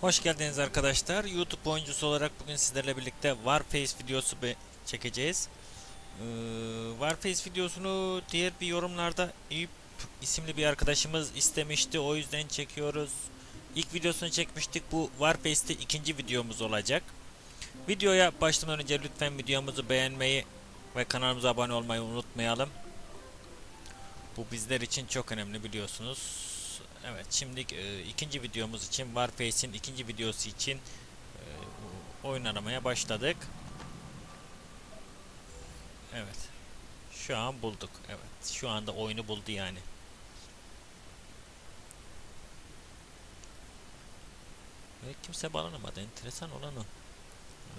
Hoş geldiniz arkadaşlar. YouTube oyuncusu olarak bugün sizlerle birlikte Warface videosu çekeceğiz. Ee, Warface videosunu diğer bir yorumlarda Eyüp isimli bir arkadaşımız istemişti. O yüzden çekiyoruz. İlk videosunu çekmiştik. Bu Warface'te ikinci videomuz olacak. Videoya başlamadan önce lütfen videomuzu beğenmeyi ve kanalımıza abone olmayı unutmayalım. Bu bizler için çok önemli biliyorsunuz. Evet şimdi e, ikinci videomuz için Warface'in ikinci videosu için e, oyun aramaya başladık. Evet. Şu an bulduk. Evet. Şu anda oyunu buldu yani. Ve kimse bağlanamadı. Enteresan olan o.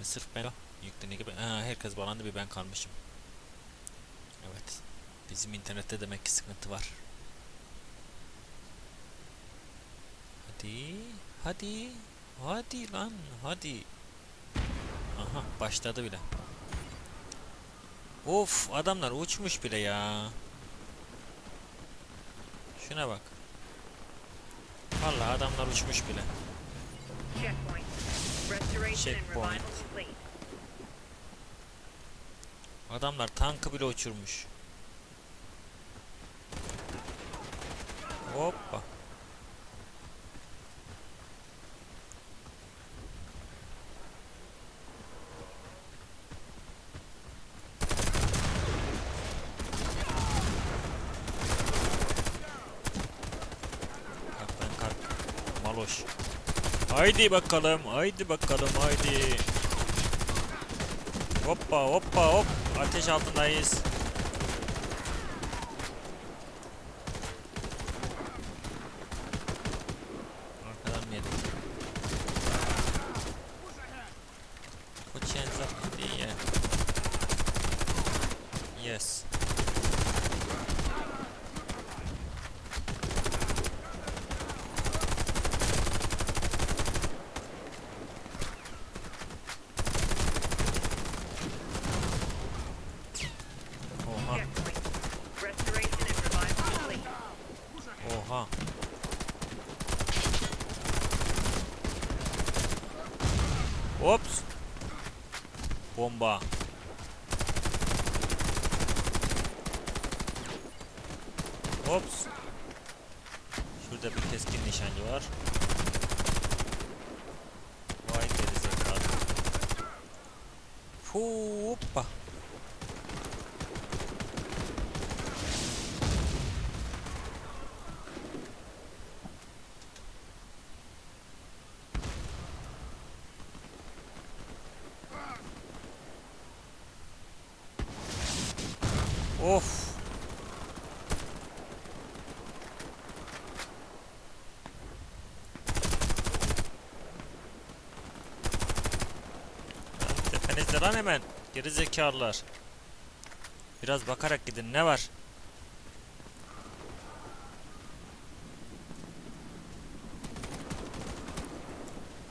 Ve sırf ben yüklene gibi. Ha, herkes bağlandı bir ben kalmışım. Evet. Bizim internette demek ki sıkıntı var. Hadi. Hadi. Hadi lan. Hadi. Aha başladı bile. Of adamlar uçmuş bile ya. Şuna bak. Vallahi adamlar uçmuş bile. Checkpoint. Adamlar tankı bile uçurmuş. Hoppa. Haydi bakalım, haydi bakalım, haydi. Hoppa hoppa hop. Ateş altındayız. Arkadan mı yedik? Put your hands up in the air. Yes. Oha. Checkpoint. Restoration and revival complete. Oha. Ops. Bomba. Ops. Şurada bir keskin nişancı var. Vay gerizekalı. Hoppa. Of. Tepenizde lan hemen. Geri zekalılar. Biraz bakarak gidin. Ne var?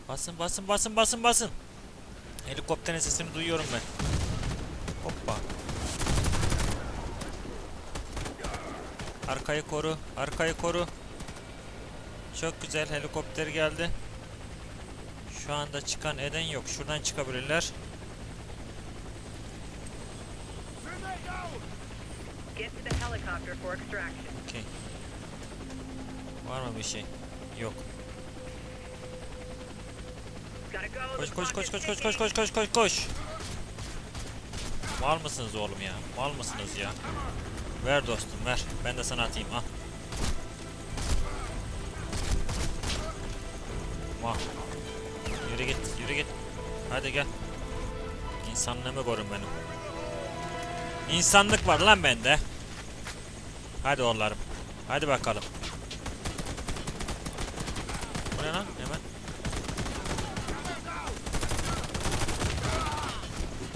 Basın basın basın basın basın. Helikopterin sesini duyuyorum ben. Hoppa. Arkayı koru, arkayı koru. Çok güzel helikopter geldi. Şu anda çıkan eden yok. Şuradan çıkabilirler. Get to the helicopter for extraction. Okey. Var mı bir şey? Yok. Koş koş koş koş koş koş koş koş koş koş. Mal mısınız oğlum ya? Mal mısınız ya? Ver dostum ver. Ben de sana atayım al. Mal. Yürü git yürü git. Hadi gel. İnsanlığımı korun benim. İnsanlık var lan bende. Hadi oğullarım. Hadi bakalım. Bu ne lan hemen?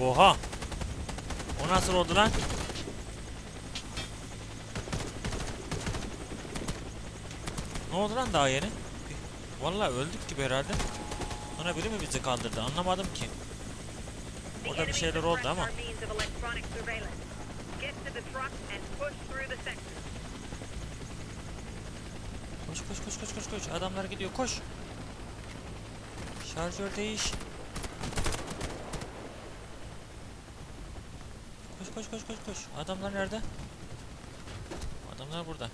Oha. O nasıl oldu lan? Ne oldu lan daha yeni? Vallahi öldük gibi herhalde. Sonra biri mi bizi kaldırdı? Anlamadım ki. Orada bir şeyler oldu ama. Of electronic surveillance. Get to the truck and push through the sector. Koş koş koş koş koş koş. Adamlar gidiyor koş. Şarjör değiş. Koş koş koş koş koş. Adamlar nerede? Adamlar burada.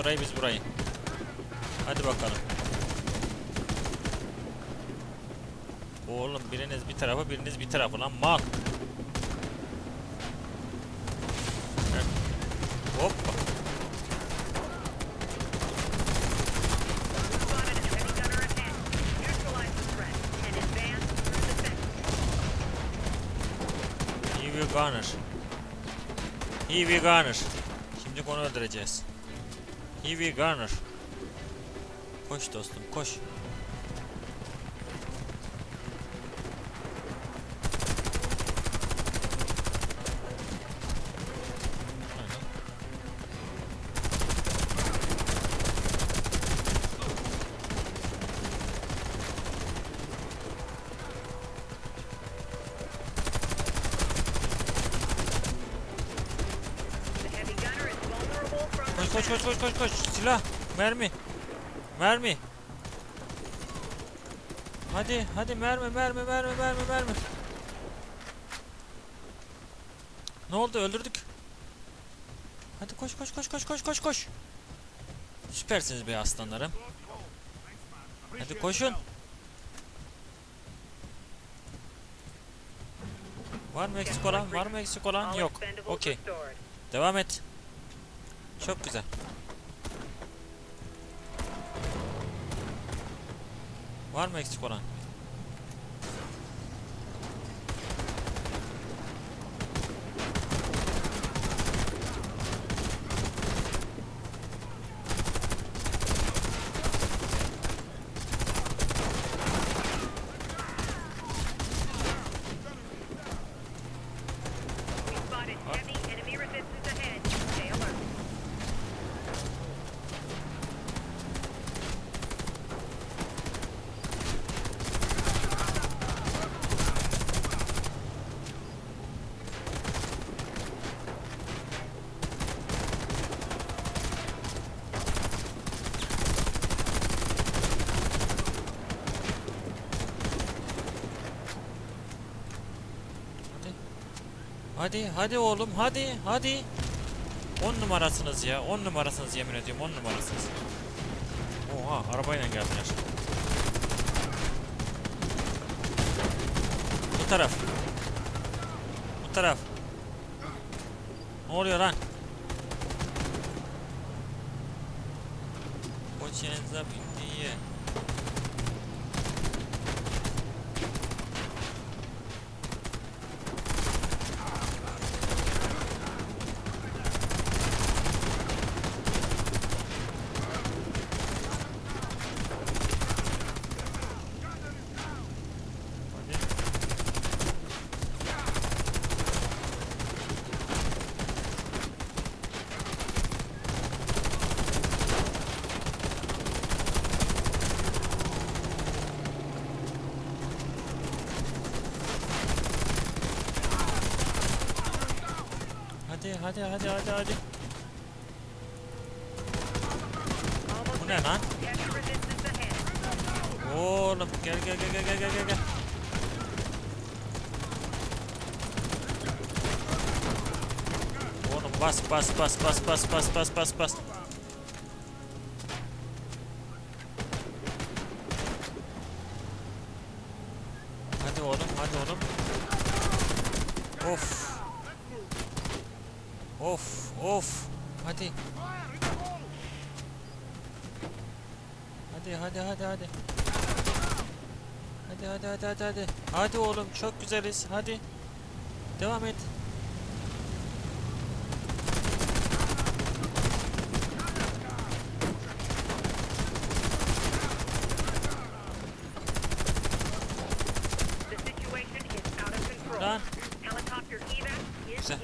orayı biz burayı. Hadi bakalım. Oğlum biriniz bir tarafa biriniz bir tarafa lan mal. Evet. Hoppa. Evil Gunner. Evil Gunner. Şimdi onu öldüreceğiz. Heavy Gunner. Koş dostum koş. Aynen. The heavy gunner is vulnerable from the Koş koş koş koş koş. Silah. Mermi. Mermi. Hadi hadi mermi mermi mermi mermi mermi. Ne oldu öldürdük. Hadi koş koş koş koş koş koş koş. Süpersiniz be aslanlarım. Hadi koşun. Var mı eksik olan? Var mı eksik olan? Yok. Okey. Devam et. Çok güzel. Var mı eksik olan? Hadi hadi oğlum hadi hadi. 10 numarasınız ya. 10 numarasınız yemin ediyorum 10 numarasınız. Oha arabayla geldiler. Bu taraf. Bu taraf. Ne oluyor lan? Put your Hadi hadi hadi hadi hadi. Almost Bu ne lan? heavy resistance ahead. Oğlum gel gel gel gel gel gel gel gel. Oğlum bas bas bas bas bas bas bas bas bas. Hadi oğlum hadi oğlum. Of. Of of. Hadi. Hadi hadi hadi hadi. Hadi hadi hadi hadi hadi. Hadi oğlum çok güzeliz. Hadi. Devam et. Lan Güzel.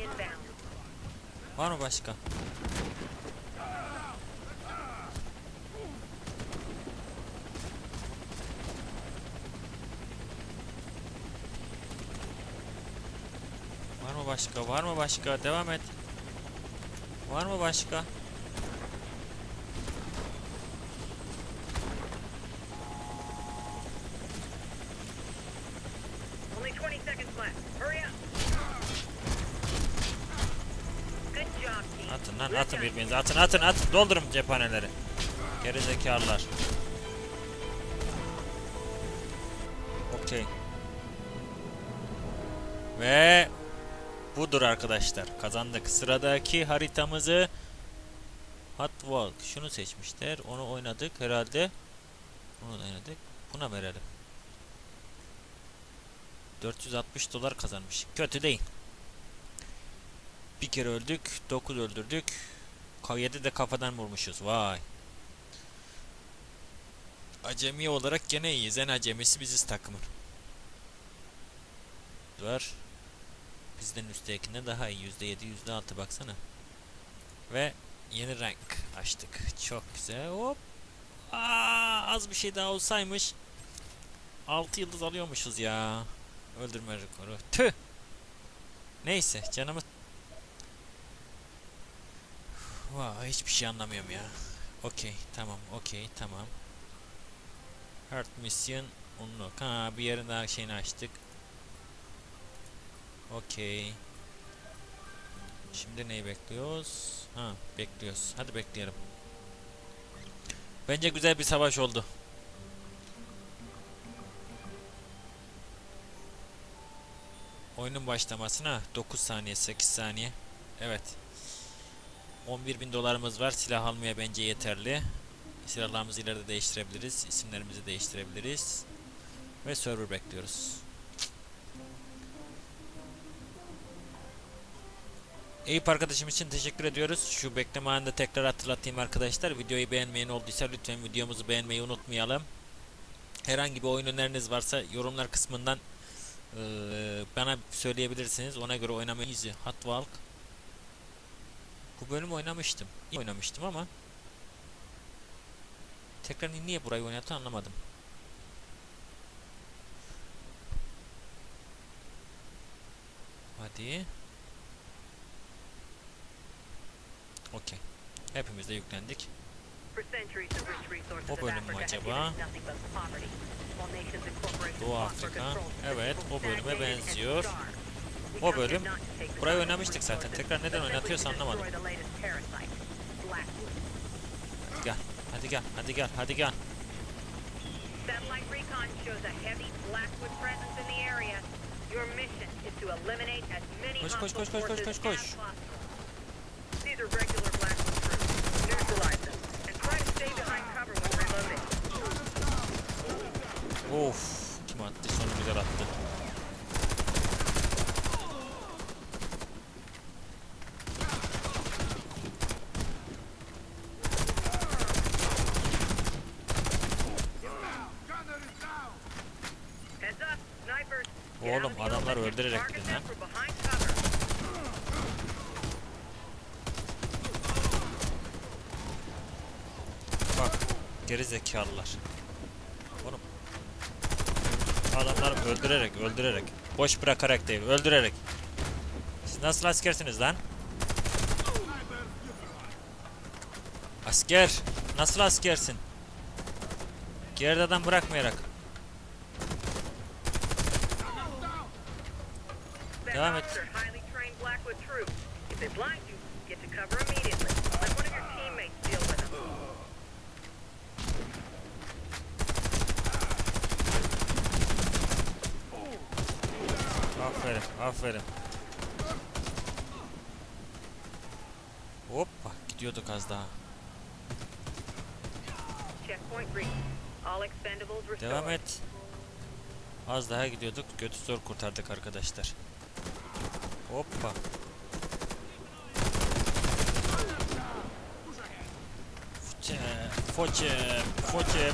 var mı başka? Var mı başka? Var mı başka? Devam et. Var mı başka? Only 20 seconds left. Hurry up. Good job, team. Atın lan atın birbirinize atın atın atın doldurun cephaneleri. Gerizekalılar. Okey. Ve budur arkadaşlar. Kazandık. Sıradaki haritamızı Hot Walk. Şunu seçmişler. Onu oynadık herhalde. Onu da oynadık. Buna verelim. 460 dolar kazanmış. Kötü değil. Bir kere öldük, 9 öldürdük. 7 de kafadan vurmuşuz. Vay. Acemi olarak gene iyiyiz. En acemisi biziz takımın. Var. Bizden üsttekinden daha iyi. %7, %6 baksana. Ve yeni renk açtık. Çok güzel. Hop. Aa, az bir şey daha olsaymış. 6 yıldız alıyormuşuz ya. Öldürme rekoru. Tüh. Neyse canımız Vay hiçbir şey anlamıyorum ya. Okey tamam okey tamam. Heart Mission Unlock. Ha bir yerin daha şeyini açtık. Okey. Şimdi neyi bekliyoruz? Ha bekliyoruz. Hadi bekleyelim. Bence güzel bir savaş oldu. Oyunun başlamasına 9 saniye 8 saniye. Evet. 11 bin dolarımız var. Silah almaya bence yeterli. Silahlarımızı ileride değiştirebiliriz. isimlerimizi değiştirebiliriz. Ve server bekliyoruz. Eyüp arkadaşım için teşekkür ediyoruz. Şu bekleme anında tekrar hatırlatayım arkadaşlar. Videoyu beğenmeyen olduysa lütfen videomuzu beğenmeyi unutmayalım. Herhangi bir oyun öneriniz varsa yorumlar kısmından eee, bana söyleyebilirsiniz. Ona göre oynamayı Easy Hot Walk bu bölüm oynamıştım. İyi oynamıştım ama tekrar niye burayı oynattı anlamadım. Hadi. Okey. Hepimiz de yüklendik. O bölüm mü acaba? Doğu Afrika. Evet, o bölüme benziyor. O bölüm. Burayı oynamıştık zaten. Tekrar neden oynatıyorsa anlamadım. Gel. Hadi gel. Hadi gel. Hadi gel. Satellite recon shows a heavy Blackwood presence in the area. Your mission is to eliminate as many Koş, koş, hostile koş, koş, koş, forces koş, koş. as possible. These are regular Of. Kim attı? Sonu güzel attı. Oğlum adamlar öldürerek target gidiyor them lan. from behind cover. Bak. Geri zekalılar. Oğlum. Adamlar öldürerek, öldürerek. Boş bırakarak değil, öldürerek. Siz nasıl askersiniz lan? Asker. Nasıl askersin? Geride adam bırakmayarak. Devam et. If they blind you, get to cover immediately. Let one of your teammates Aferin, aferin. Hoppa, gidiyorduk az daha. Devam et. Az daha gidiyorduk. Götü zor kurtardık arkadaşlar. Hoppa. Foçe, foçe, foçe.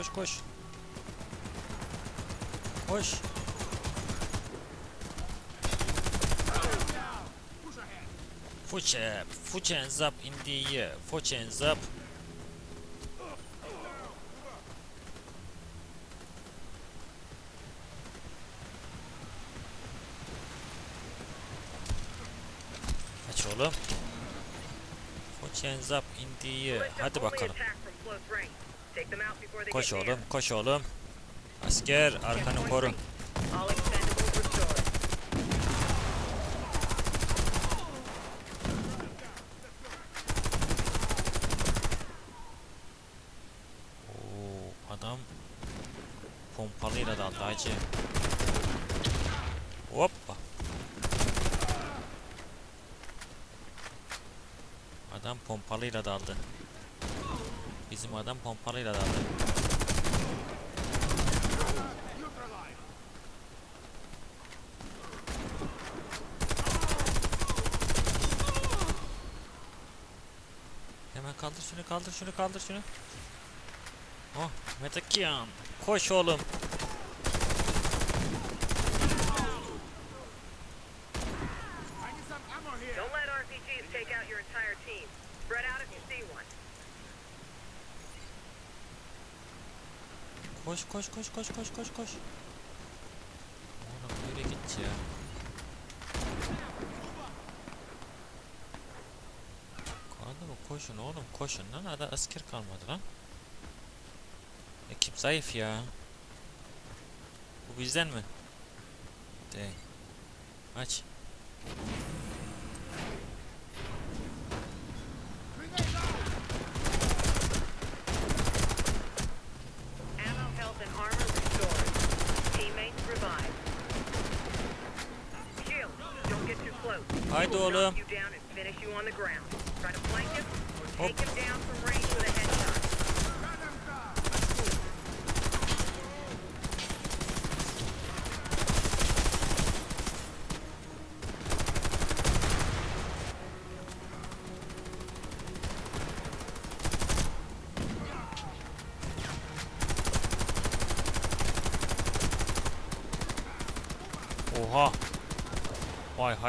Koş koş koş. Push up, your hands up in the air, your hands up. Kaç oğlum? Your hands up in the air. Hadi bakalım. Koş oğlum, koş oğlum. Asker arkanı koru. adam pompalıyla daldı hacı. Hoppa. Adam pompalıyla daldı. Bizim adam pompalıyla daldı. Hemen kaldır şunu kaldır şunu kaldır şunu. Oh Metakian. Koş oğlum. Koş koş koş koş koş koş koş. Oğlum yürü git ya. Kaldı mı? Koşun oğlum koşun lan. Ada asker kalmadı lan. Ekip zayıf ya. Bu bizden mi? Değil. Aç. Haydi oğlum. Hop.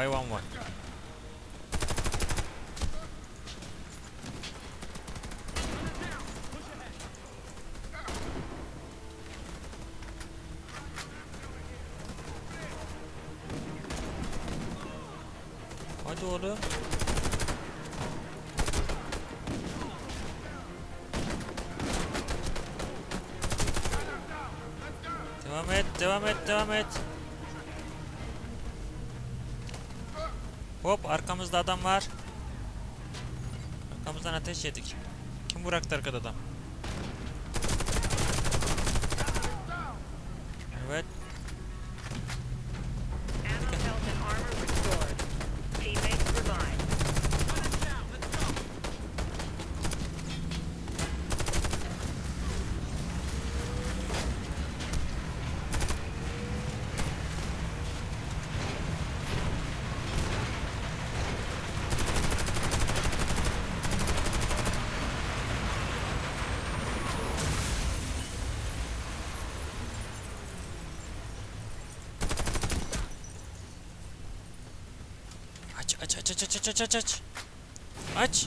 Hayvan vay. Hadi oğlum. Devam et, devam et, devam et. Hop arkamızda adam var. Arkamızdan ateş yedik. Kim bıraktı arkada adam? aç aç aç aç aç aç. Aç.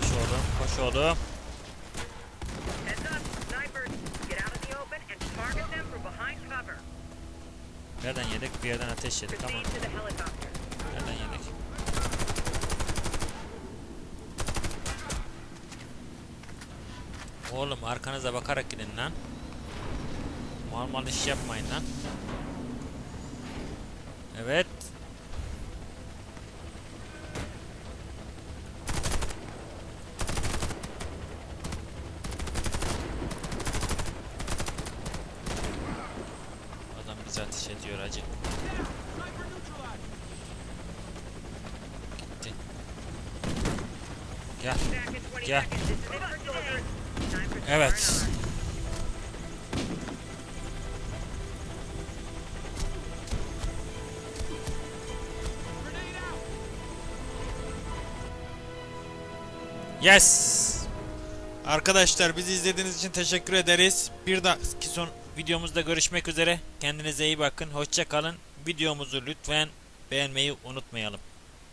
Koş oğlum, koş oğlum. Nereden yedik? Bir yerden ateş yedik ama. Oğlum arkanıza bakarak gidin lan. Mal mal iş yapmayın lan. Evet. Adam bize ateş ediyor acı. Gitti. Gel. Back Evet. Yes. Arkadaşlar bizi izlediğiniz için teşekkür ederiz. Bir dahaki son videomuzda görüşmek üzere. Kendinize iyi bakın. Hoşça kalın. Videomuzu lütfen beğenmeyi unutmayalım.